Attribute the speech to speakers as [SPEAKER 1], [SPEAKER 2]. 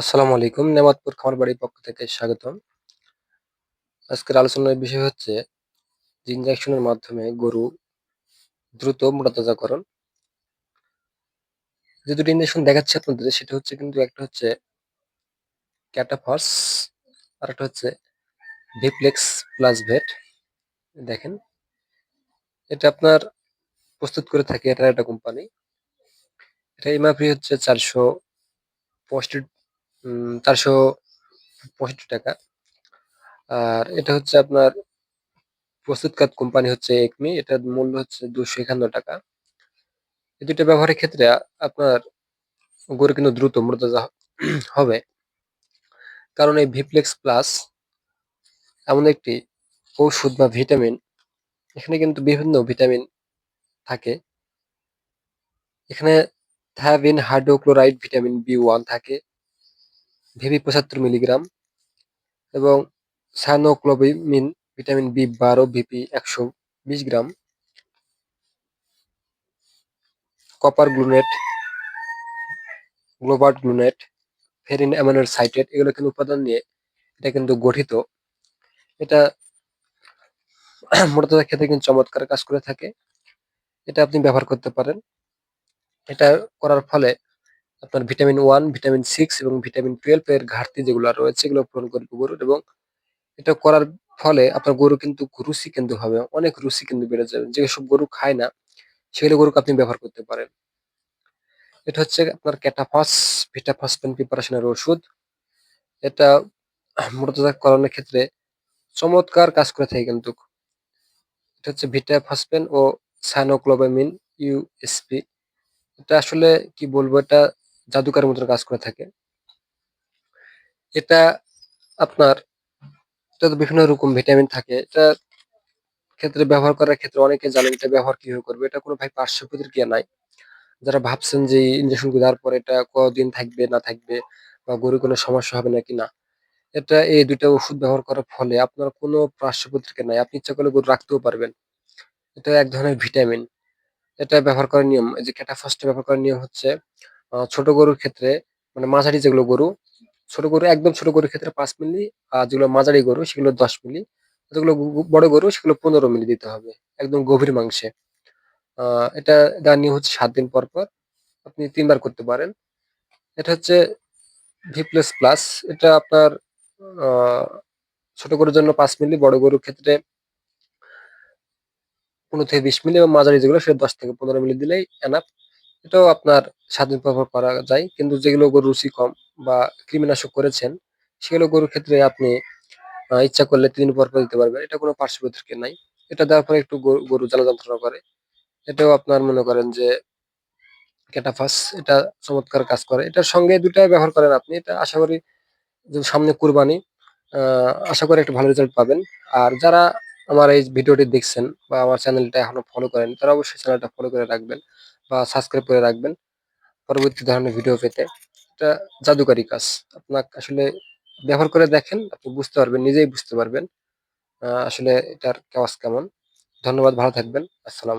[SPEAKER 1] আসসালামু আলাইকুম। নেমাতপুর খামার বাড়ির পক্ষ থেকে স্বাগতম। আজকের আলোচনার বিষয় হচ্ছে যে ইঞ্জেকশনের মাধ্যমে গরু দ্রুত মোটাতাজাকরণ যে দুটি ইঞ্জেকশন দেখাচ্ছে আপনাদের, সেটা হচ্ছে কিন্তু একটা হচ্ছে ক্যাটাফস আর একটা হচ্ছে ভিপ্লেক্স প্লাস ভেট দেখেন, এটা আপনার প্রস্তুত করে থাকে এটা একটা কোম্পানি এটা এমআরপি হচ্ছে চারশো পঁয়ষট্টি চারশো পঁয়ষট্টি টাকা। আর এটা হচ্ছে আপনার প্রস্তুতকার কোম্পানি হচ্ছে একমি, এটার মূল্য হচ্ছে দুশো একান্ন টাকা। এই দুটো ব্যবহারের ক্ষেত্রে আপনার গরু কিন্তু দ্রুত মৃতজা হবে। কারণ এই ভিপ্লেক্স প্লাস এমন একটি ঔষধ বা ভিটামিন, এখানে কিন্তু বিভিন্ন ভিটামিন থাকে। এখানে thiamine, hydrochloride vitamin B one থাকে। ভিভি পঁচাত্তর মিলিগ্রাম এবং সায়ানোক্লোবিমিন ভিটামিন বি বারো, ভিপি একশো বিশ গ্রাম, কপার গ্লুনেট, গ্লোবার্ট গ্লুনেট, ফেরিন অ্যামানোর সাইটেট এগুলো কিন্তু উপাদান নিয়ে এটা কিন্তু গঠিত। এটা মোটাতাজা খেতে কিন্তু চমৎকার কাজ করে থাকে। এটা আপনি ব্যবহার করতে পারেন। এটা করার ফলে আপনার ভিটামিন ওয়ান, ভিটামিন সিক্স এবং ভিটামিন টুয়েলভ এর ঘাটতি যেগুলো রয়েছে এগুলো পূরণ করবে গরুর এবং এটা করার ফলে আপনার গরু কিন্তু রুচি কিন্তু হবে, অনেক রুচি কিন্তু বেড়ে যাবে। যেসব গরু খায় না, সেগুলো গরুকে আপনি ব্যবহার করতে পারেন। এটা হচ্ছে আপনার ক্যাটাফস ভিটাফসপেন প্রিপারেশনের ওষুধ। এটা মূলত করানোর ক্ষেত্রে চমৎকার কাজ করে থাকে কিন্তু। এটা হচ্ছে ভিটাফসপেন ও সাইনোক্লোবামিন ইউএসপি এটা আসলে কি বলব, এটা জাদুকার মতন কাজ করে থাকে। এটা আপনার, এটা বিভিন্ন রকম ভিটামিন থাকে। এটা ক্ষেত্রে ব্যবহার করার ক্ষেত্রে অনেকে জানেন এটা ব্যবহার কীভাবে করবে। এটা কোনো ভাই পার্শ্ব প্রতিক্রিয়া নাই। যারা ভাবছেন যে ইঞ্জেকশন দেওয়ার পর এটা কদিন থাকবে, না থাকবে বা গরু কোনো সমস্যা হবে নাকি না, এটা এই দুইটা ওষুধ ব্যবহার করার ফলে আপনার কোনো পার্শ্ব প্রতিক্রিয়া নাই। আপনি ইচ্ছা করলে গরু রাখতেও পারবেন। এটা এক ধরনের ভিটামিন এটা ব্যবহার করার নিয়ম যে ক্যাটাফাসটা ব্যবহার করার নিয়ম হচ্ছে ছোট গরুর ক্ষেত্রে মানে মাঝারি যেগুলো গরু, ছোট গরু, একদম ছোট গরুর ক্ষেত্রে পাঁচ মিলি, আর যেগুলো মাঝারি গরু, সেগুলো দশ মিলি। যেগুলো বড় গরু, সেগুলো পনেরো মিলি দিতে হবে, একদম গভীর মাংসে। এটা নিয়ম হচ্ছে সাত দিন পর পর, আপনি তিনবার করতে পারেন। এটা হচ্ছে ভি প্লাস প্লাস এটা আপনার ছোট গরুর জন্য পাঁচ মিলি, বড় গরুর ক্ষেত্রে পনেরো থেকে বিশ মিলি, এবং মাঝারি যেগুলো সেটা দশ থেকে পনেরো মিলি দিলেই এনাফ এটাও আপনার পর করা যায়। কিন্তু যেগুলো গরু রুচি কম বা কৃমিনাশক করেছেন, সেগুলো গরুর ক্ষেত্রে আপনি ইচ্ছা করলে তিন পর পর দিতে পারবেন। এটা কোনো পার্শ্ব প্রতিক্রিয়া নাই। এটা দেওয়ার পরে একটু গরু জ্বালা যন্ত্রণা করে। এটাও আপনার মনে করেন যে ক্যাটাফাস, এটা চমৎকার কাজ করে। এটার সঙ্গে দুটাই ব্যবহার করেন আপনি। এটা আশা করি সামনে কুরবানি আশা করি একটা ভালো রেজাল্ট পাবেন। আর যারা আমার এই ভিডিওটি দেখছেন বা আমার চ্যানেলটা এখনও ফলো করেন তারা অবশ্যই চ্যানেলটা ফলো করে রাখবেন। বা সাবস্ক্রাইব করে রাখবেন পরবর্তী ধরনের ভিডিও পেতে। এটা জাদুকারী কাজ। আপনাকে আসলে ব্যবহার করে দেখেন, আপনি বুঝতে পারবেন, নিজেই বুঝতে পারবেন আসলে এটার কাজ কেমন। ধন্যবাদ, ভালো থাকবেন। আসসালাম।